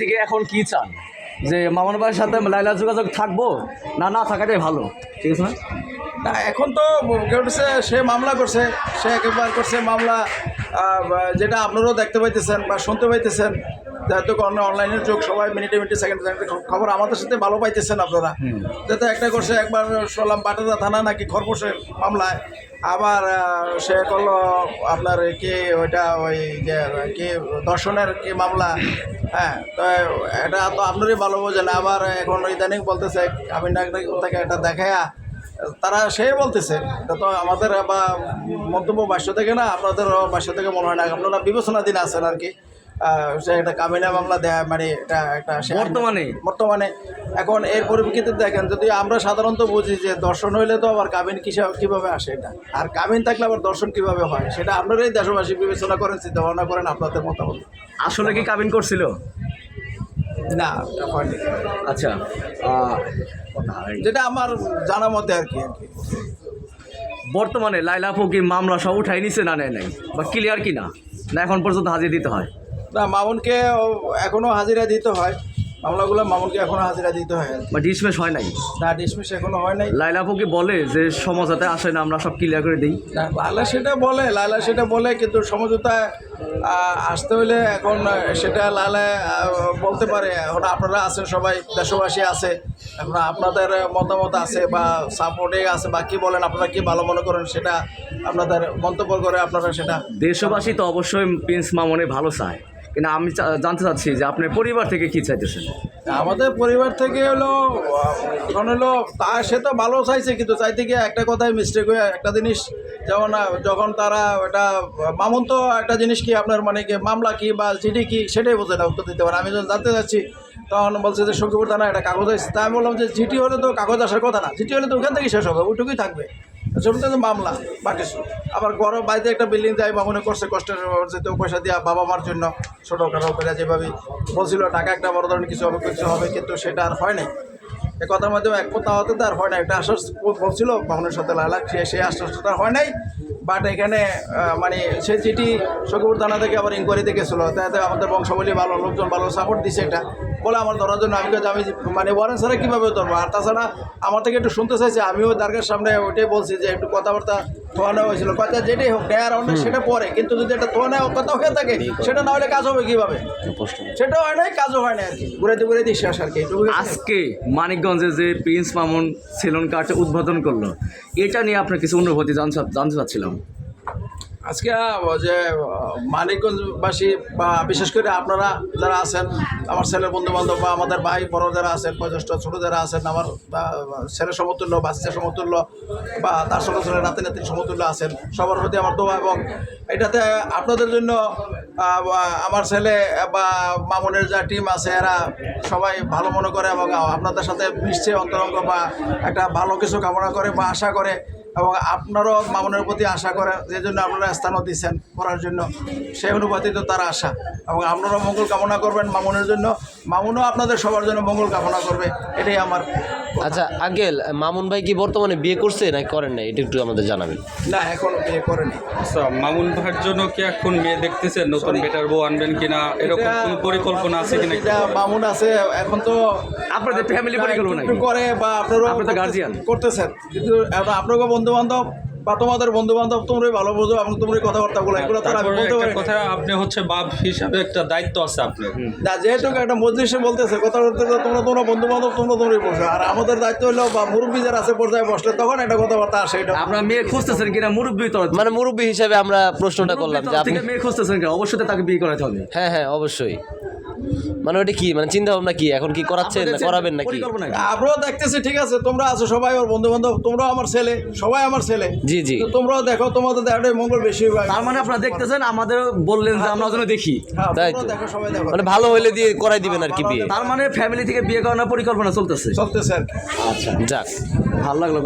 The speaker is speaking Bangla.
থেকে এখন কি চান? যে মামুন ভাইয়ের সাথে লাইলা যোগাযোগ থাকব? না না থাকাটাই ভালো। ঠিক আছে না, এখন তো ঘটেছে সে মামলা করছে, সে একবার করছে মামলা যেটা আপনারাও দেখতে পাইতেছেন বা শুনতে পাইতেছেন। যেহেতু অনলাইনের যুগ সবাই মিনিটে মিনিটে সেকেন্ড সেকেন্ডে খবর আমাদের সাথে ভালো পাইতেছেন আপনারা। যাতে একটা করছে একবার শুনলাম বাটাদা থানা নাকি খরগোশের মামলায়। আবার সে করল আপনার কি ওইটা ওই যে কি দর্শনের কি মামলা। হ্যাঁ তো এটা তো আপনারই ভালো বোঝেন। আবার এখন ইদানিং বলতেছে আমি না থেকে এটা দেখায়া তারা সে বলতেছে। এটা তো আমাদের বা মন্তব্য ভাষ্য থেকে না আপনাদের ভাষ্য থেকে মনে হয় না। আপনারা বিবেচনাধীন আছেন আর কি। একটা কামিনা মামলা দেয় মানে এটা একটা বর্তমানে? বর্তমানে। এখন এর পরিপ্রেক্ষিতে দেখেন যদি আমরা সাধারণত বুঝি যে দর্শন হইলে তো আবার কিসা কীভাবে আসে এটা? আর কাবিন থাকলে আবার দর্শন কীভাবে হয়? সেটা আপনারাই দেশবাসী বিবেচনা করেন চিন্তা ভাবনা করেন আপনাদের মতামত। আসলে কি কাবিন করছিল? না হয়নি। আচ্ছা যেটা আমার জানা মতে আর কি আর কি। বর্তমানে লাইলা আপু কি মামলা সব উঠাই নিছে না নেয় নাই? বা ক্লিয়ার কি না না এখন পর্যন্ত হাজির দিতে হয়। না মামুনকে এখনও হাজিরা দিতে হয়। মামলাগুলো মামুনকে এখনও হাজিরা দিতে হয় বা ডিসমিস হয় নাই? না ডিসমিস এখনও হয় নাই। লাইলা আপু বলে যে সমঝোতায় আসে না আমরা সব ক্লিয়ার করে দিই? না, লালা সেটা বলে লালা সেটা বলে কিন্তু সমঝোতায় আসতে হলে এখন সেটা লালা বলতে পারে। এখন আপনারা আছেন সবাই দেশবাসী আছে। এখন আপনাদের মতামত আছে বা সাপোর্টে আছে বা কী বলেন আপনারা কি ভালো মনে করেন সেটা আপনাদের মন্তব্য করে আপনারা সেটা দেশবাসী তো অবশ্যই প্রিন্স মামনে ভালো চায়। কিন্তু আমি জানতে চাচ্ছি যে আপনার পরিবার থেকে কি চাইতেছেন? আমাদের পরিবার থেকে হলো, এখন হলো, তা সে তো ভালো চাইছে, কিন্তু চাইতে গিয়ে একটা কথাই মিস্টেক হয়ে, একটা জিনিস, যেমন যখন তারা এটা, মামুন তো একটা জিনিস কি আপনার মানে কি, মামলা কি বা চিঠি কি, সেটাই বোঝে না, উত্তর দিতে পারে আমি যখন জানতে যাচ্ছি তখন বলছে যে সখীপুর থানা একটা কাগজ আসছে তাই আমি বললাম যে, চিঠি হলে তো কাগজ আসার কথা না, চিঠি হলে তো ওখান থেকে শেষ হবে ওইটুকুই থাকবে। জমিতে তো মামলা বা কিছু আবার ঘর বাড়িতে একটা বিল্ডিং দেয় মামুনে করছে কষ্টের যেতে পয়সা দিয়া বাবা মার জন্য ছোটোখাটো করে যেভাবে বলছিল, টাকা একটা বড় ধরনের কিছু হবে কিছু হবে, কিন্তু সেটা আর হয় নাই। এ কথার মাধ্যমে এক কথা হতে তো আর হয় না একটা আশ্বাস বলছিল মামুনের সাথে লালা সে সেই আশ্বাসটা হয় নাই। বাট এখানে মানে সে চিঠি সখীপুর থানা থেকে আবার ইনকোয়ারিতে গেছিল। তাতে আমাদের বংশাবলী ভালো, লোকজন ভালো সাপোর্ট দিছে এটা। বলে আমার ধরার জন্য আমি আমি মানে ওয়ারেন্ট ছাড়া কীভাবে ধরবো? আর তাছাড়া আমার থেকে একটু শুনতে চাইছে আমিও দার্গের সামনে ওইটাই বলছি যে একটু কথাবার্তা থোয়ানো হয়েছিল। কথা যেটাই হোক ডেয়ার অন্য সেটা পরে কিন্তু যদি একটা থোয়ানো কথা হয়ে থাকে সেটা না হলে কাজ হবে কীভাবে? সেটা হয় নাই কাজও হয় না আর কি। ঘুরাইতে ঘুরাইতে শেষ আর কি আজকে মানিকগঞ্জে যে প্রিন্স মামুন সেলুন কার্ডটা উদ্বোধন করল এটা নিয়ে আপনার কিছু অনুভূতি জানতে জানতে চাচ্ছিলাম। আজকে যে মানিকগঞ্জবাসী বা বিশেষ করে আপনারা যারা আছেন, আমার ছেলের বন্ধু বান্ধব বা আমাদের ভাই, বড় যারা আছেন, বয়োজ্যেষ্ঠ, ছোটো যারা আছেন, আমার ছেলের সমতুল্য বাচ্চা সমতুল্য বা তার ছোটো ছেলে নাতি নাতি সমতুল্য আছেন, সবার প্রতি আমার দোয়া এবং এটাতে আপনাদের জন্য আমার ছেলে বা মামুনের যা টিম আছে, এরা সবাই ভালো মনে করে এবং আপনাদের সাথে মিশছে অন্তরঙ্গ বা একটা ভালো কিছু কামনা করে বা আশা করে। এবং আপনারও মামুনের প্রতি আশা করে যে জন্য আপনারা স্থানও দিচ্ছেন করার জন্য, সেই অনুপাতে তো তার আশা এবং আপনারাও মঙ্গল কামনা করবেন মামুনের জন্য মামুনও আপনাদের সবার জন্য মঙ্গল কামনা করবে, এটাই আমার। আচ্ছা আঙ্কেল মামুন ভাই কি বর্তমানে বিয়ে করছে না করেন নাই? এটা একটু আমাদের জানাবেন। না এখন বিয়ে করেনি। আচ্ছা মামুন ভাইয়ের জন্য কি এখন মেয়ে দেখতেছেন নতুন বেটার বউ আনবেন কিনা? এরকম কোনো পরিকল্পনা আছে কিনা এটা মামুন আছে এখন তো আপনাদের ফ্যামিলি পরিকল্পনা করে বা আপনারা আপনারা গার্জিয়ান করতেছেন। কিন্তু আপনারা আপনারও বন্ধু বান্ধব বা তোমাদের বন্ধু বান্ধব তোমরাই ভালো বোঝো এবং তোমরাই কথাবার্তাগুলো এগুলো তো আমি বলতে পারি। কথা আপনি হচ্ছে বাপ হিসাবে একটা দায়িত্ব আছে আপনার। না যেহেতু একটা মজলিসে বলতেছে কথা বলতে তো তোমরা তোমরা বন্ধু বান্ধব তোমরা তোমরাই বলছো আর আমাদের দায়িত্ব হলো বা মুরব্বী যারা আছে পর্যায়ে বসলে তখন একটা কথাবার্তা আসে এটা আপনার মেয়ে খুঁজতেছেন কিনা মুরব্বী তরফ মানে মুরব্বী হিসাবে আমরা প্রশ্নটা করলাম যে আপনি মেয়ে খুঁজতেছেন কিনা অবশ্যই তাকে বিয়ে করাতে হবে। হ্যাঁ হ্যাঁ অবশ্যই। মানে ওটা কি? মানে চিন্তা ভাবনা কি? এখন কি করাচ্ছেন না করাবেন নাকি? আমরাও দেখতেছি ঠিক আছে তোমরা আছো সবাই ওর বন্ধু বান্ধব তোমরাও আমার ছেলে সবাই আমার ছেলে। জি জি। তো তোমরাও দেখো তোমাদের দেখাটাই মঙ্গল বেশি হয় তার মানে আপনারা দেখতেছেন আমাদের বললেন যে আমরা যেন দেখি। হ্যাঁ তাই তো। দেখো সবাই দেখো। মানে ভালো হইলে দিয়ে করাই দিবেন আর কি বিয়ে। তার মানে ফ্যামিলি থেকে বিয়ে করানোর পরিকল্পনা চলতেছে। চলতেছে আচ্ছা। যাক। ভালো লাগল